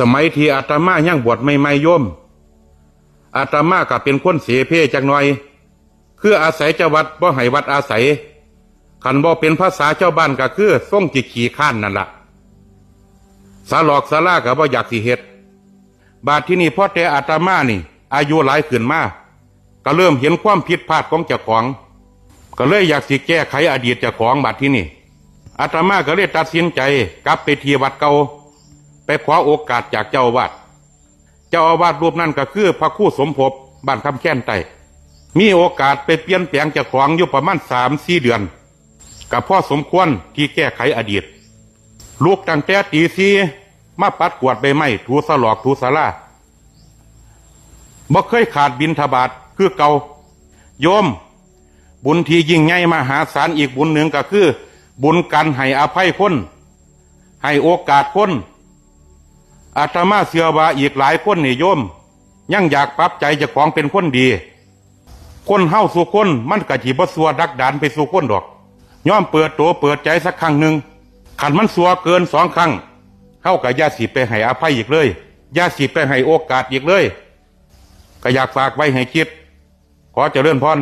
สมัยที่อาตมายังบวชไม่ไม่ๆโยมอาตมาก็เป็นคนเสียเพจักหน่อย คืออาศัยเจ้าวัดบ่ให้วัดอาศัยขันบ่เป็นภาษาเจ้าบ้านก็คือส่งจิขี่ข้านนั่นละสาหลอกสาลาก็บ่อยากสิเฮ็ดบาดที่นี่พ่อแต่อาตมานี่ อายุหลายขึ้นมาก็เริ่มเห็นความผิดพลาดของเจ้าของ ก็เลยอยากสิแก้ไขอดีตเจ้าของบาดที่นี่อาตมาก็เลยตัดสินใจกลับไปที่วัดเก่า ไปขอโอกาสจากเจ้าอาวาดเจ้าอาวาสรูปนั้นก็คือพระคู่สมภพบ้านคำแค้นไตมีโอกาสไปเปลี่ยนแปลงจ้าของอยู่ประมาณสามสี่เดือน กับพ่อสมควรที่แก้ไขอดีต ลูกตั้งแต่ตีซีมาปัดกวาดใบไม้ถูสลอกถูสาราบ่เคยขาดบินทบาทคือเกาโยม บุญที่ยิ่งใหญ่มหาศาลอีกบุญหนึ่งก็คือ บุญกันให้อภัยคนให้โอกาสคน อาตมาเสือว่าอีกหลายคนนี่ยม ยังอยากปรับใจจะของเป็นคนดี คนเฮาสู่คนมันกะจีบสัวดักดานไปสู่คนดอกย่อมเปิดตัวเปิดใจสักครั้งหนึ่งขันมันสัวเกินสองครั้งเฮากะยาสีไปให้อภัยอีกเลยยาสีไปให้โอกาสอีกเลย ก็อยากฝากไว้ให้คิด ขอเจริญพร